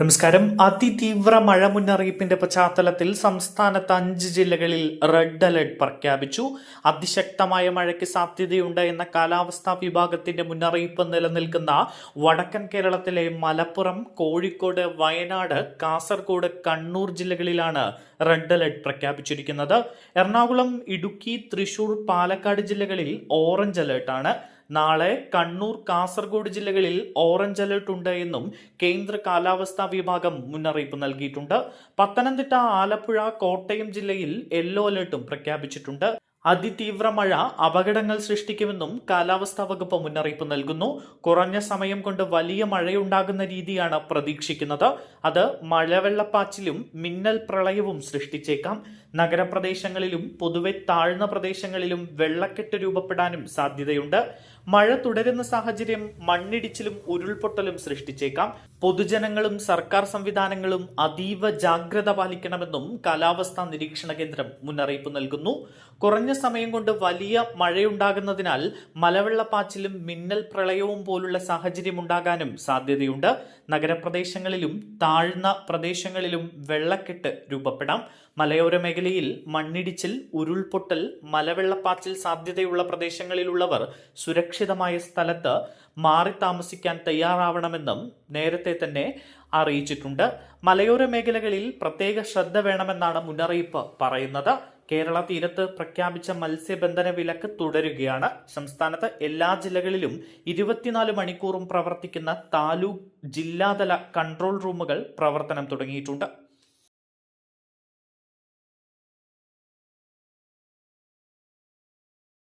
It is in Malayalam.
നമസ്കാരം. അതിതീവ്ര മഴ മുന്നറിയിപ്പിന്റെ പശ്ചാത്തലത്തിൽ സംസ്ഥാനത്ത് അഞ്ച് ജില്ലകളിൽ റെഡ് അലർട്ട് പ്രഖ്യാപിച്ചു. അതിശക്തമായ മഴയ്ക്ക് സാധ്യതയുണ്ട് എന്ന കാലാവസ്ഥാ വിഭാഗത്തിന്റെ മുന്നറിയിപ്പ് നിലനിൽക്കുന്ന വടക്കൻ കേരളത്തിലെ മലപ്പുറം കോഴിക്കോട് വയനാട് കാസർഗോഡ് കണ്ണൂർ ജില്ലകളിലാണ് റെഡ് അലർട്ട് പ്രഖ്യാപിച്ചിരിക്കുന്നത്. എറണാകുളം ഇടുക്കി തൃശൂർ പാലക്കാട് ജില്ലകളിൽ ഓറഞ്ച് അലർട്ടാണ്. നാളെ കണ്ണൂർ കാസർഗോഡ് ജില്ലകളിൽ ഓറഞ്ച് അലർട്ട് ഉണ്ട് എന്നും കേന്ദ്ര കാലാവസ്ഥാ വിഭാഗം മുന്നറിയിപ്പ് നൽകിയിട്ടുണ്ട്. പത്തനംതിട്ട ആലപ്പുഴ കോട്ടയം ജില്ലയിൽ യെല്ലോ അലർട്ടും പ്രഖ്യാപിച്ചിട്ടുണ്ട്. അതിതീവ്ര മഴ അപകടങ്ങൾ സൃഷ്ടിക്കുമെന്നും കാലാവസ്ഥാ വകുപ്പ് മുന്നറിയിപ്പ് നൽകുന്നു. കുറഞ്ഞ സമയം കൊണ്ട് വലിയ മഴയുണ്ടാകുന്ന രീതിയാണ് പ്രതീക്ഷിക്കുന്നത്. അത് മഴവെള്ളപ്പാച്ചിലും മിന്നൽ പ്രളയവും സൃഷ്ടിച്ചേക്കാം. നഗരപ്രദേശങ്ങളിലും പൊതുവെ താഴ്ന്ന പ്രദേശങ്ങളിലും വെള്ളക്കെട്ട് രൂപപ്പെടാനും സാധ്യതയുണ്ട്. മഴ തുടരുന്ന സാഹചര്യം മണ്ണിടിച്ചിലും ഉരുൾപൊട്ടലും സൃഷ്ടിച്ചേക്കാം. പൊതുജനങ്ങളും സർക്കാർ സംവിധാനങ്ങളും അതീവ ജാഗ്രത പാലിക്കണമെന്നും കാലാവസ്ഥാ നിരീക്ഷണ കേന്ദ്രം മുന്നറിയിപ്പ് നൽകുന്നു. കുറഞ്ഞ സമയം കൊണ്ട് വലിയ മഴയുണ്ടാകുന്നതിനാൽ മലവെള്ളപ്പാച്ചിലും മിന്നൽ പ്രളയവും പോലുള്ള സാഹചര്യം ഉണ്ടാകാനും സാധ്യതയുണ്ട്. നഗരപ്രദേശങ്ങളിലും താഴ്ന്ന പ്രദേശങ്ങളിലും വെള്ളക്കെട്ട് രൂപപ്പെടാം. മലയോര മേഖലയിൽ മണ്ണിടിച്ചിൽ ഉരുൾപൊട്ടൽ മലവെള്ളപ്പാച്ചിൽ സാധ്യതയുള്ള പ്രദേശങ്ങളിലുള്ളവർ സുരക്ഷിതമായ സ്ഥലത്ത് മാറി താമസിക്കാൻ തയ്യാറാവണമെന്നും നേരത്തെ തന്നെ അറിയിച്ചിട്ടുണ്ട്. മലയോര മേഖലകളിൽ പ്രത്യേക ശ്രദ്ധ വേണമെന്നാണ് മുന്നറിയിപ്പ് പറയുന്നത്. കേരള തീരത്ത് പ്രഖ്യാപിച്ച മത്സ്യബന്ധന വിലക്ക് തുടരുകയാണ്. സംസ്ഥാനത്ത് എല്ലാ ജില്ലകളിലും ഇരുപത്തിനാല് മണിക്കൂറും പ്രവർത്തിക്കുന്ന താലൂക്ക് ജില്ലാതല കൺട്രോൾ റൂമുകൾ പ്രവർത്തനം തുടങ്ങിയിട്ടുണ്ട്.